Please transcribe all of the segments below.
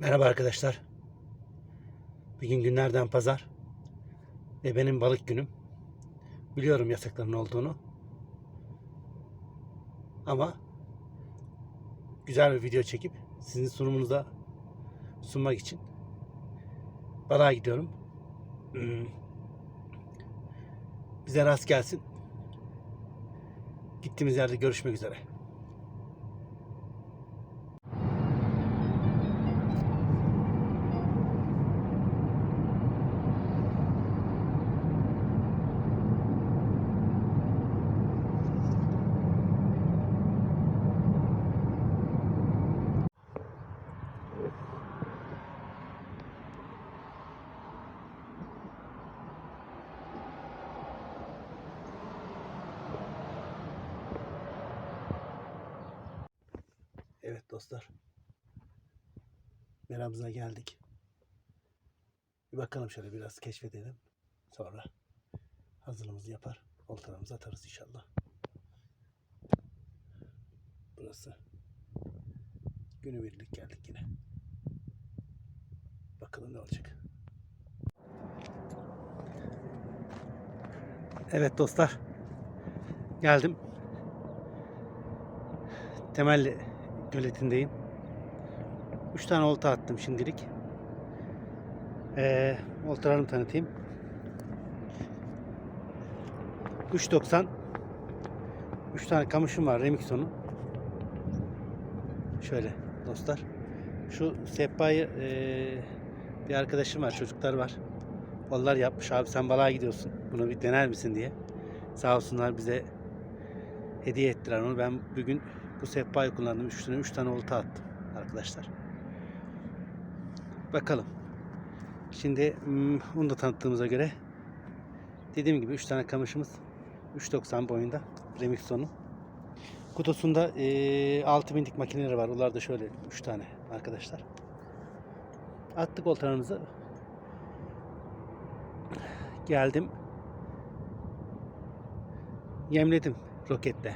Merhaba arkadaşlar. Bugün günlerden pazar. Ve benim balık günüm. Biliyorum yasakların olduğunu. Ama güzel bir video çekip sizin sunumunuza sunmak için balığa gidiyorum. Hmm. Bize rast gelsin. Gittiğimiz yerde görüşmek üzere. Evet dostlar. Meramıza geldik. Bir bakalım şöyle biraz keşfedelim. Sonra hazırlığımızı yapar. Oltalarımızı atarız inşallah. Burası. Günübirlik geldik yine. Bakalım ne olacak. Evet dostlar. Geldim. Temelli göletindeyim. 3 tane olta attım şimdilik. Ee, oltalarımı tanıtayım. 3.90 3 tane kamışım var Remixon'un. Şöyle dostlar. Şu sehpayı ee, bir arkadaşım var, çocuklar var. Onlar yapmış abi sen balığa gidiyorsun. Bunu bir dener misin diye. Sağ olsunlar bize hediye ettiler onu. Ben bugün bu sehpayı kullandım. 3 tane 3 tane olta attım arkadaşlar. Bakalım. Şimdi hmm, onu da tanıttığımıza göre dediğim gibi 3 tane kamışımız 3.90 boyunda Remixon'un. Kutusunda e, 6000'lik makineleri var. Onlar da şöyle 3 tane arkadaşlar. Attık oltalarımızı. Geldim. Yemledim roketle.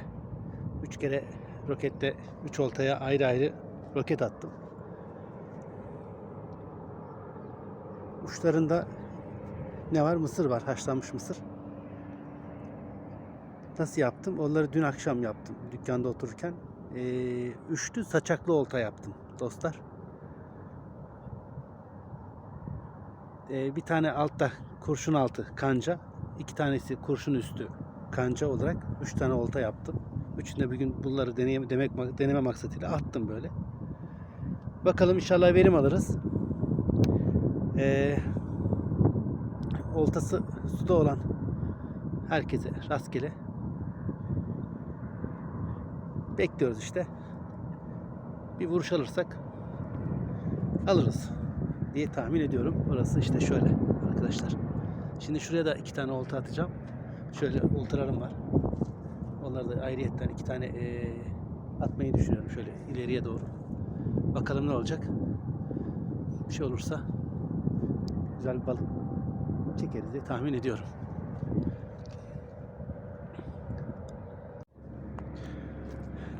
3 kere rokette 3 oltaya ayrı ayrı roket attım. Uçlarında ne var? Mısır var. Haşlanmış mısır. Nasıl yaptım? Onları dün akşam yaptım. Dükkanda otururken. Ee, üçlü saçaklı olta yaptım dostlar. Ee, bir tane altta kurşun altı kanca. iki tanesi kurşun üstü kanca olarak üç tane olta yaptım. Üçünde bir gün bunları deneyim, demek, deneme maksatıyla attım böyle. Bakalım inşallah verim alırız. Ee, oltası suda olan herkese rastgele bekliyoruz işte. Bir vuruş alırsak alırız diye tahmin ediyorum. Orası işte şöyle arkadaşlar. Şimdi şuraya da iki tane olta atacağım. Şöyle oltalarım var. Onları da ayrıyetten iki tane eee, atmayı düşünüyorum şöyle ileriye doğru. Bakalım ne olacak. Bir şey olursa güzel bir balık çekeriz diye tahmin ediyorum.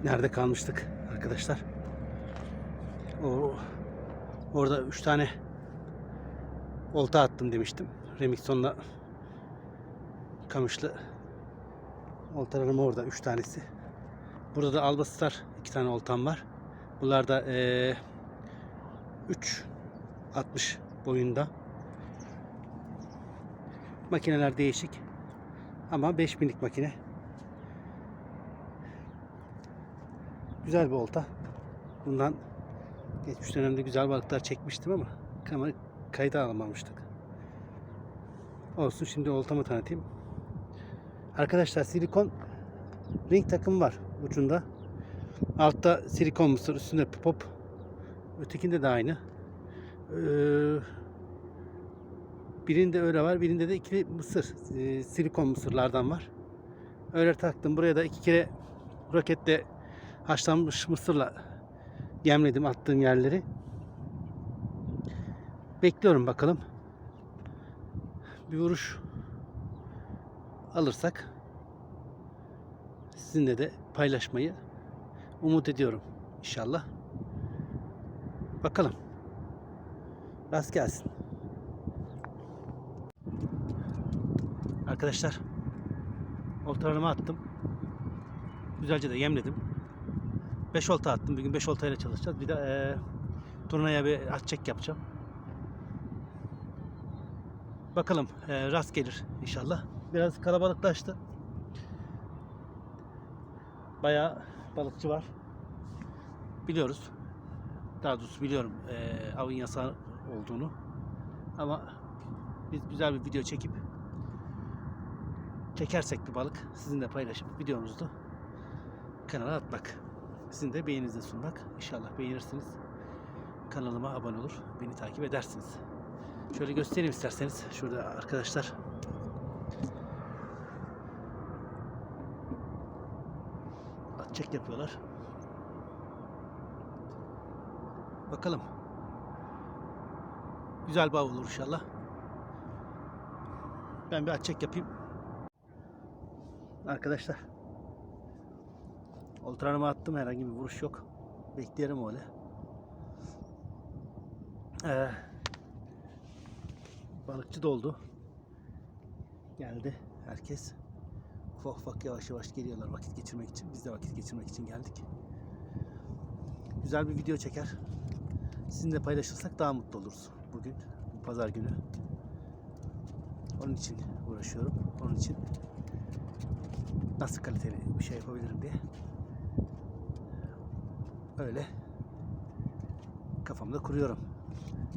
Nerede kalmıştık arkadaşlar? O orada üç tane olta attım demiştim. Remixon'la kamışlı oltalarım orada üç tanesi. Burada da Albastar iki tane oltam var. Bunlar da eee 3 60 boyunda. Makineler değişik. Ama 5000'lik makine. Güzel bir olta. Bundan geçmiş dönemde güzel balıklar çekmiştim ama kamera kayda alamamıştık. Olsun şimdi oltamı tanıtayım. Arkadaşlar silikon ring takım var ucunda. Altta silikon mısır, üstünde pop. Ötekinde de aynı. Ee, birinde öyle var, birinde de ikili mısır, ee, silikon mısırlardan var. Öyle taktım. Buraya da iki kere roketle haşlanmış mısırla yemledim attığım yerleri. Bekliyorum bakalım. Bir vuruş alırsak sizinle de paylaşmayı umut ediyorum inşallah. Bakalım. Rast gelsin. Arkadaşlar oltalarımı attım. Güzelce de yemledim. 5 olta attım. Bugün 5 oltayla çalışacağız. Bir de eee turnaya bir at çek yapacağım. Bakalım eee, rast gelir inşallah. Biraz kalabalıklaştı. Bayağı balıkçı var. Biliyoruz. Daha doğrusu biliyorum eee avın yasağı olduğunu. Ama biz güzel bir video çekip çekersek bir balık sizinle paylaşıp videomuzu kanala atmak. Sizin de beğeninizi sunmak. İnşallah beğenirsiniz. Kanalıma abone olur. Beni takip edersiniz. Şöyle göstereyim isterseniz. Şurada arkadaşlar. At çek yapıyorlar. Bakalım. Güzel av olur inşallah. Ben bir at çek yapayım. Arkadaşlar. Oltalarımı attım. Herhangi bir vuruş yok. Bekleyelim öyle. Ee, balıkçı doldu. Geldi herkes. Ufak ufak yavaş yavaş geliyorlar vakit geçirmek için. Biz de vakit geçirmek için geldik. Güzel bir video çeker. Sizinle paylaşırsak daha mutlu oluruz bugün. Bu pazar günü. Onun için uğraşıyorum. Onun için nasıl kaliteli bir şey yapabilirim diye. Öyle kafamda kuruyorum.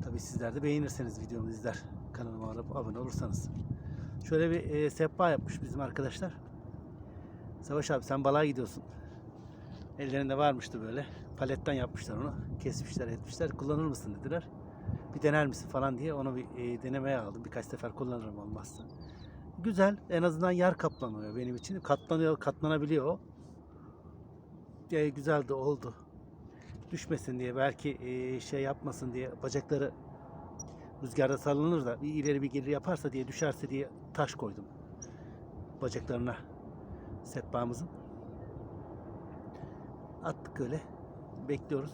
Tabii sizler de beğenirseniz videomu izler. Kanalıma abone olursanız. Şöyle bir e, sehpa yapmış bizim arkadaşlar. Savaş abi sen balığa gidiyorsun. Ellerinde varmıştı böyle. Paletten yapmışlar onu. Kesmişler etmişler. Kullanır mısın dediler. Bir dener misin falan diye onu bir e, denemeye aldım. Birkaç sefer kullanırım olmazsa. Güzel. En azından yer kaplanıyor benim için. Katlanıyor, katlanabiliyor o. E, güzel de oldu. Düşmesin diye belki e, şey yapmasın diye bacakları rüzgarda sallanır da bir ileri bir geri yaparsa diye düşerse diye taş koydum bacaklarına sehpamızın. Attık öyle. Bekliyoruz.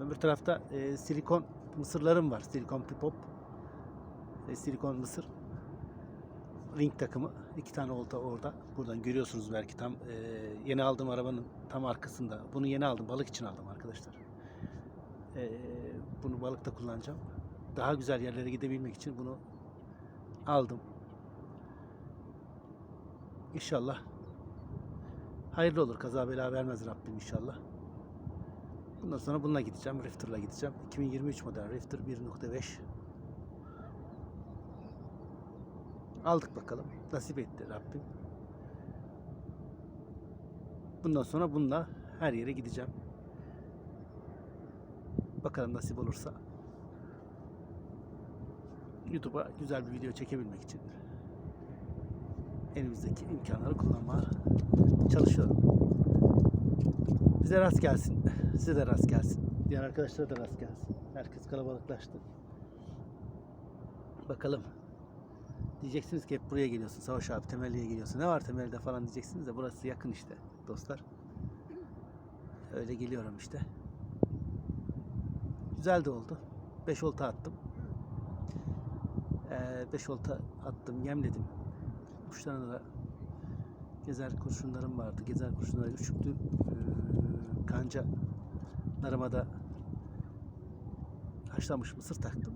Öbür tarafta e, silikon mısırlarım var. Silikon pipop. E, silikon mısır. Ring takımı. iki tane olta orada. Buradan görüyorsunuz belki tam e, yeni aldığım arabanın tam arkasında. Bunu yeni aldım. Balık için aldım arkadaşlar. E, bunu balıkta kullanacağım. Daha güzel yerlere gidebilmek için bunu aldım. İnşallah hayırlı olur. Kaza bela vermez Rabbim inşallah. Bundan sonra bununla gideceğim. Rifter'la gideceğim. 2023 model Rifter 1.5. Aldık bakalım. Nasip etti Rabbim. Bundan sonra bununla her yere gideceğim. Bakalım nasip olursa. YouTube'a güzel bir video çekebilmek için elimizdeki imkanları kullanmaya çalışıyorum. Bize rast gelsin. Size de rast gelsin. Diğer arkadaşlara da rast gelsin. Herkes kalabalıklaştı. Bakalım. Diyeceksiniz ki hep buraya geliyorsun. Savaş abi temelliye geliyorsun. Ne var temelde falan diyeceksiniz de burası yakın işte dostlar. Öyle geliyorum işte. Güzel de oldu. 5 olta attım. 5 olta attım, yemledim. Kuşlarına da gezer kurşunlarım vardı. Gezer kurşunları üçüktü. Ee, kanca narıma da haşlanmış mısır taktım.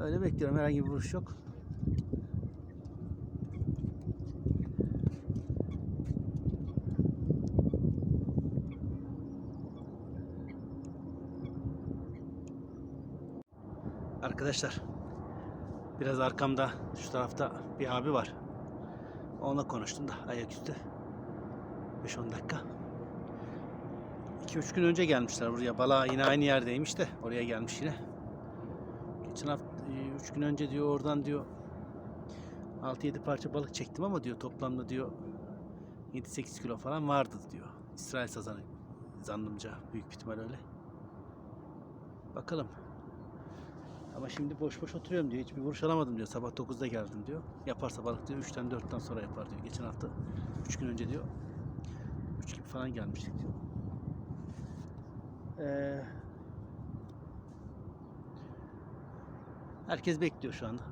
Öyle bekliyorum. Herhangi bir vuruş yok. Arkadaşlar biraz arkamda şu tarafta bir abi var. Onunla konuştum da ayaküstü. 5-10 dakika. 2-3 gün önce gelmişler buraya. Balığa yine aynı yerdeymiş de oraya gelmiş yine. Geçen hafta 3 gün önce diyor oradan diyor 6-7 parça balık çektim ama diyor toplamda diyor 7-8 kilo falan vardı diyor. İsrail sazanı zannımca büyük ihtimal öyle. Bakalım. Ama şimdi boş boş oturuyorum diyor. Hiçbir vuruş alamadım diyor. Sabah 9'da geldim diyor. Yaparsa balık diyor 3'ten 4'ten sonra yapar diyor. Geçen hafta 3 gün önce diyor. 3 gibi falan gelmiştik diyor. Ee, Herkes bekliyor şu anda.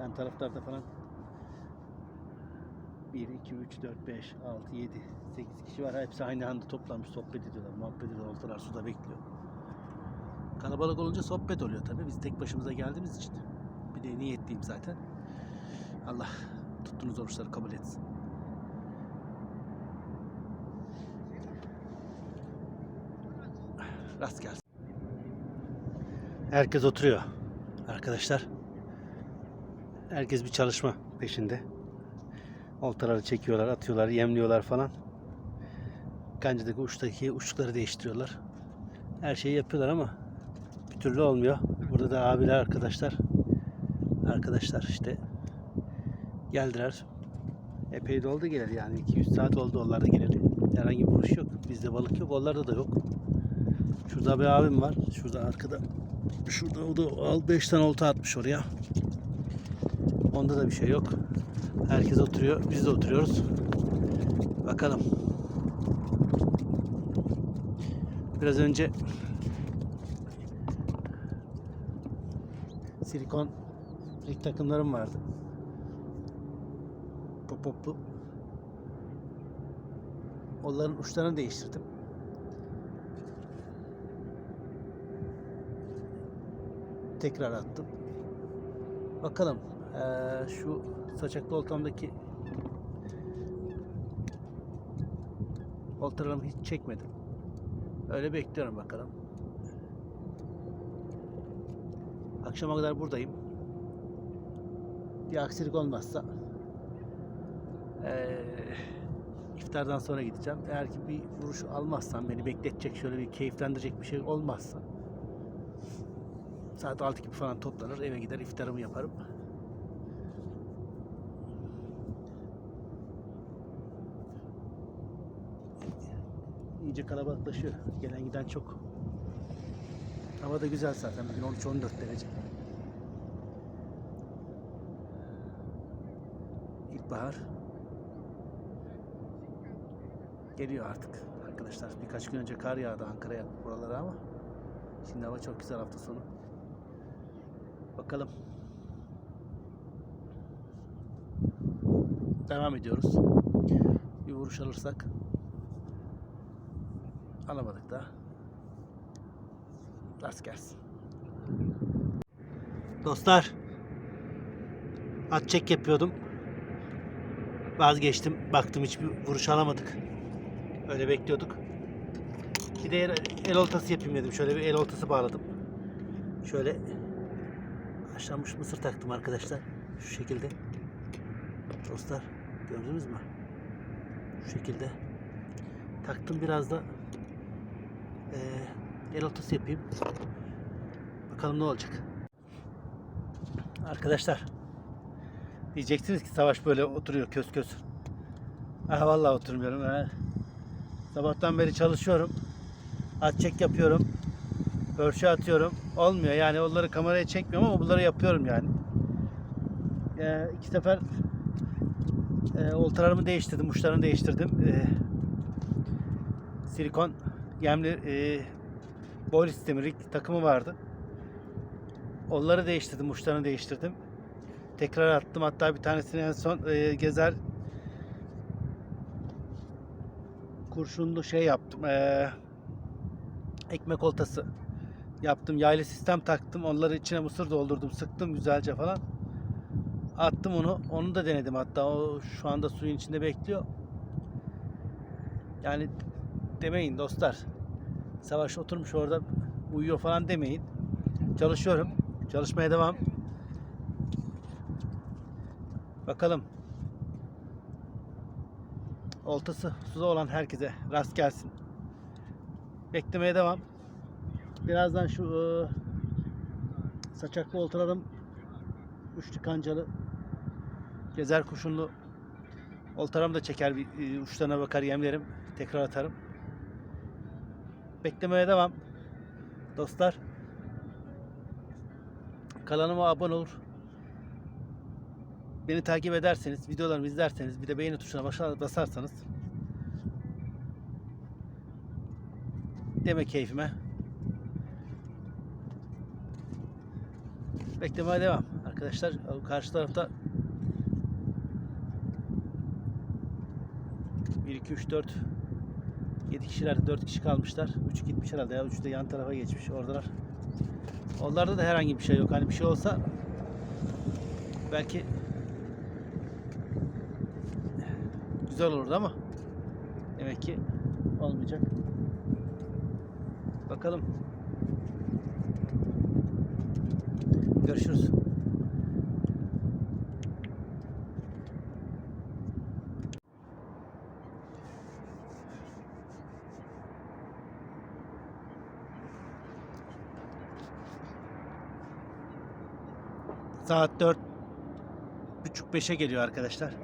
Yan taraflarda falan 1, 2, 3, 4, 5, 6, 7, 8 kişi var. Hepsi aynı anda toplanmış sohbet ediyorlar, muhabbet ediyorlar. Oltalar suda bekliyor. Kalabalık olunca sohbet oluyor tabii. Biz tek başımıza geldiğimiz için. Bir de niyetliyim zaten. Allah tuttuğunuz oruçları kabul etsin. Rast gelsin. Herkes oturuyor arkadaşlar. Herkes bir çalışma peşinde. Oltaları çekiyorlar, atıyorlar, yemliyorlar falan. Kancadaki uçtaki uçları değiştiriyorlar. Her şeyi yapıyorlar ama bir türlü olmuyor. Burada da abiler arkadaşlar. Arkadaşlar işte geldiler. Epey de oldu geleli yani 200 saat oldu onlarda geleli. Herhangi bir vuruş yok. Bizde balık yok. Onlarda da yok. Şurada bir abim var. Şurada arkada. Şurada o da 5 tane olta atmış oraya. Onda da bir şey yok. Herkes oturuyor. Biz de oturuyoruz. Bakalım. Biraz önce silikon ilk takımlarım vardı. Pop poplu. Onların uçlarını değiştirdim. Tekrar attım. Bakalım eee, şu saçaklı oltamdaki oltalarımı hiç çekmedim. Öyle bekliyorum bakalım. Akşama kadar buradayım. Bir aksilik olmazsa eee, iftardan sonra gideceğim. Eğer ki bir vuruş almazsam, beni bekletecek, şöyle bir keyiflendirecek bir şey olmazsa saat 6 gibi falan toplanır, eve gider iftarımı yaparım. İyice kalabalıklaşıyor. Gelen giden çok. Hava da güzel zaten. Bugün 13-14 derece. İlkbahar geliyor artık arkadaşlar. Birkaç gün önce kar yağdı Ankara'ya buralara ama şimdi hava çok güzel hafta sonu. Bakalım. Devam ediyoruz. Bir vuruş alırsak alamadık da rast gelsin. Dostlar at çek yapıyordum. Vazgeçtim. Baktım hiçbir vuruş alamadık. Öyle bekliyorduk. Bir de el, el oltası yapayım dedim. Şöyle bir el oltası bağladım. Şöyle haşlanmış mısır taktım arkadaşlar. Şu şekilde. Dostlar gördünüz mü? Şu şekilde. Taktım biraz da eee el oltası yapayım. Bakalım ne olacak. Arkadaşlar diyeceksiniz ki Savaş böyle oturuyor kös kös. Ah vallahi oturmuyorum. Ha. Sabahtan beri çalışıyorum. At çek yapıyorum. Ölçü atıyorum. Olmuyor yani onları kameraya çekmiyorum ama bunları yapıyorum yani. Ee, iki sefer e, oltalarımı değiştirdim, uçlarını değiştirdim. Ee, silikon yemli e, boil sistemi rig takımı vardı. Onları değiştirdim, uçlarını değiştirdim. Tekrar attım. Hatta bir tanesini en son e, gezer kurşunlu şey yaptım. E, ekmek oltası yaptım. Yaylı sistem taktım. Onları içine mısır doldurdum. Sıktım güzelce falan. Attım onu. Onu da denedim hatta. O şu anda suyun içinde bekliyor. Yani demeyin dostlar. Savaş oturmuş orada uyuyor falan demeyin. Çalışıyorum. Çalışmaya devam. Bakalım. Oltası suda olan herkese rast gelsin. Beklemeye devam. Birazdan şu e, saçaklı oltalarım üçlü kancalı gezer kuşunlu oltaram da çeker bir e, uçlarına bakar yemlerim tekrar atarım. Beklemeye devam. Dostlar kanalıma abone olur. Beni takip ederseniz, videolarımı izlerseniz, bir de beğeni tuşuna basarsanız deme keyfime. Beklemeye devam. Arkadaşlar karşı tarafta 1 2 3 4 7 kişiler 4 kişi kalmışlar. 3 gitmiş herhalde ya. 3 de yan tarafa geçmiş. Oradalar. Onlarda da herhangi bir şey yok. Hani bir şey olsa belki güzel olurdu ama demek ki olmayacak. Bakalım. Görüşürüz. Saat dört buçuk beşe geliyor arkadaşlar.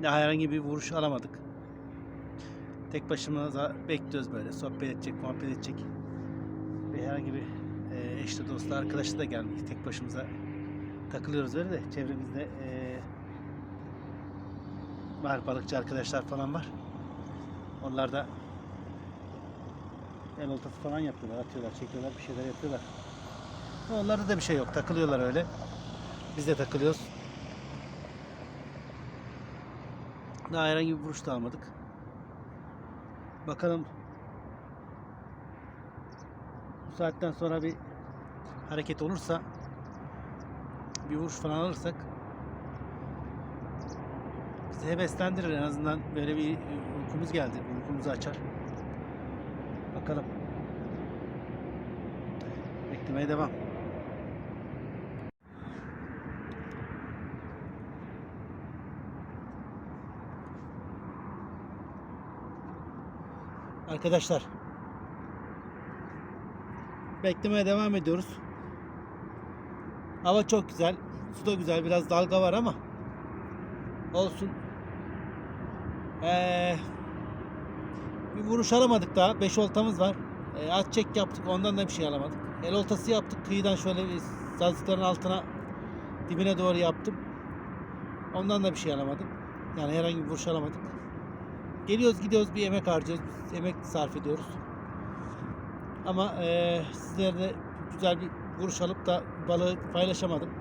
Ne herhangi bir vuruş alamadık. Tek başımıza bekliyoruz böyle. Sohbet edecek, muhabbet edecek. Ve herhangi bir e, eşli dostlu arkadaşı da gelmiş. Tek başımıza takılıyoruz öyle de çevremizde e, var balıkçı arkadaşlar falan var. Onlar da el oltası falan yapıyorlar, atıyorlar, çekiyorlar, bir şeyler yapıyorlar. Onlarda da bir şey yok. Takılıyorlar öyle. Biz de takılıyoruz. Daha herhangi bir vuruş da almadık. Bakalım bu saatten sonra bir hareket olursa bir vuruş falan alırsak bizi heveslendirir en azından böyle bir uykumuz geldi. Uykumuzu açar. Bakalım. Beklemeye devam. Arkadaşlar beklemeye devam ediyoruz. Hava çok güzel. Su da güzel. Biraz dalga var ama olsun. Ee, bir vuruş alamadık daha. 5 oltamız var. Ee, at çek yaptık. Ondan da bir şey alamadık. El oltası yaptık. Kıyıdan şöyle bir sazlıkların altına dibine doğru yaptım. Ondan da bir şey alamadım. Yani herhangi bir vuruş alamadık. Geliyoruz gidiyoruz bir emek harcıyoruz. Emek sarf ediyoruz. Ama eee sizlerle güzel bir vuruş alıp da balığı paylaşamadım.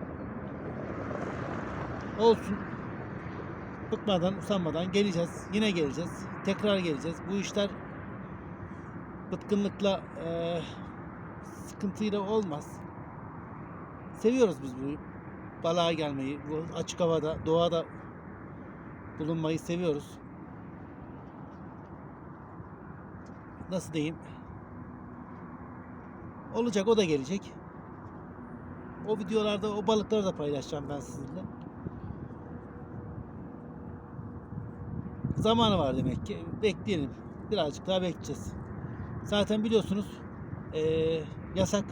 Olsun. Bıkmadan, usanmadan geleceğiz. Yine geleceğiz. Tekrar geleceğiz. Bu işler bıtkınlıkla eee, sıkıntıyla olmaz. Seviyoruz biz bu balığa gelmeyi. Bu açık havada, doğada bulunmayı seviyoruz. Nasıl diyeyim? Olacak o da gelecek. O videolarda o balıkları da paylaşacağım ben sizinle. Zamanı var demek ki. Bekleyelim. Birazcık daha bekleyeceğiz. Zaten biliyorsunuz eee, yasak.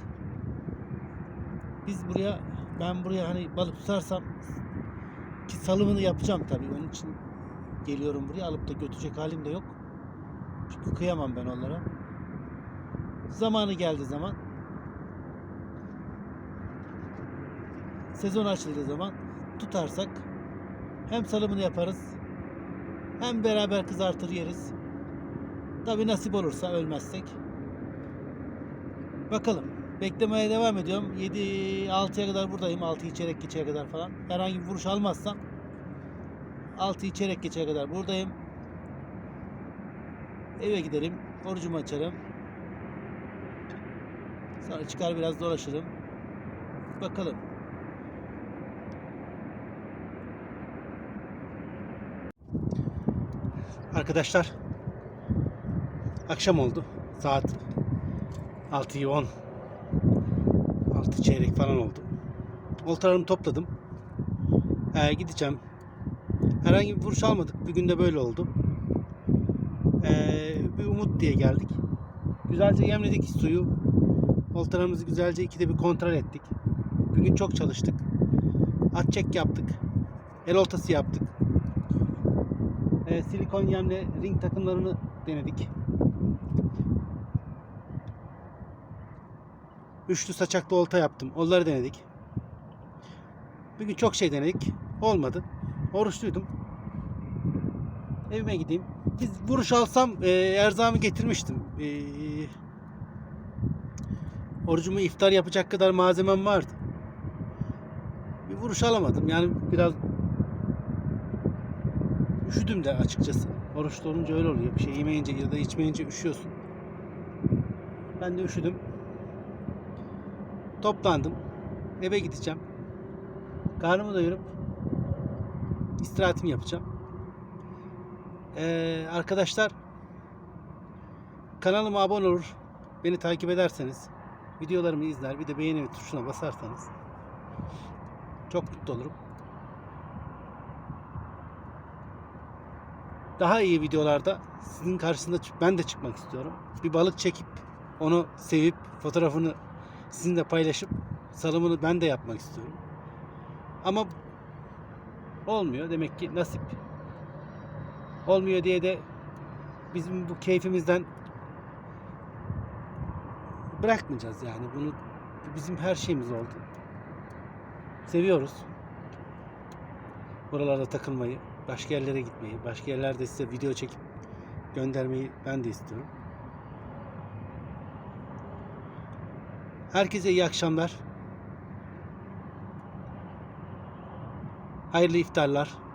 Biz buraya ben buraya hani balık tutarsam ki salımını yapacağım tabii. Onun için geliyorum buraya. Alıp da götürecek halim de yok çünkü kıyamam ben onlara. Zamanı geldiği zaman sezon açıldığı zaman tutarsak hem salımını yaparız hem beraber kızartır yeriz. Tabi nasip olursa ölmezsek. Bakalım. Beklemeye devam ediyorum. 7 6'ya kadar buradayım. 6 çeyrek geçeye kadar falan. Herhangi bir vuruş almazsam 6 çeyrek geçeye kadar buradayım. Eve giderim. Orucumu açarım. Sonra çıkar biraz dolaşırım. Bakalım. Arkadaşlar akşam oldu. Saat 6'yı 10 6 çeyrek falan oldu. Oltalarımı topladım. Ee, gideceğim. Herhangi bir vuruş almadık. Bir günde böyle oldu. Umut diye geldik. Güzelce yemledik suyu. Oltalarımızı güzelce ikide bir kontrol ettik. Bugün çok çalıştık. At çek yaptık. El oltası yaptık. Ee, silikon yemle ring takımlarını denedik. Üçlü saçaklı olta yaptım. Onları denedik. Bugün çok şey denedik. Olmadı. Oruçluydum. Evime gideyim. Biz vuruş alsam e, erzağımı getirmiştim. E, orucumu iftar yapacak kadar malzemem vardı. Bir vuruş alamadım. Yani biraz üşüdüm de açıkçası. Oruçlu olunca öyle oluyor. Bir şey yemeyince ya da içmeyince üşüyorsun. Ben de üşüdüm. Toplandım. Eve gideceğim. Karnımı doyurup istirahatimi yapacağım. Ee, arkadaşlar kanalıma abone olur. Beni takip ederseniz videolarımı izler bir de beğeni tuşuna basarsanız çok mutlu olurum. Daha iyi videolarda sizin karşısında ben de çıkmak istiyorum. Bir balık çekip onu sevip fotoğrafını sizinle paylaşıp salımını ben de yapmak istiyorum. Ama olmuyor demek ki nasip. Olmuyor diye de bizim bu keyfimizden bırakmayacağız yani bunu bu bizim her şeyimiz oldu. Seviyoruz. Buralarda takılmayı, başka yerlere gitmeyi, başka yerlerde size video çekip göndermeyi ben de istiyorum. Herkese iyi akşamlar. Hayırlı iftarlar.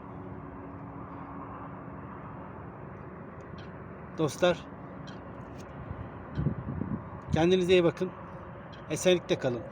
Dostlar kendinize iyi bakın. Esenlikle kalın.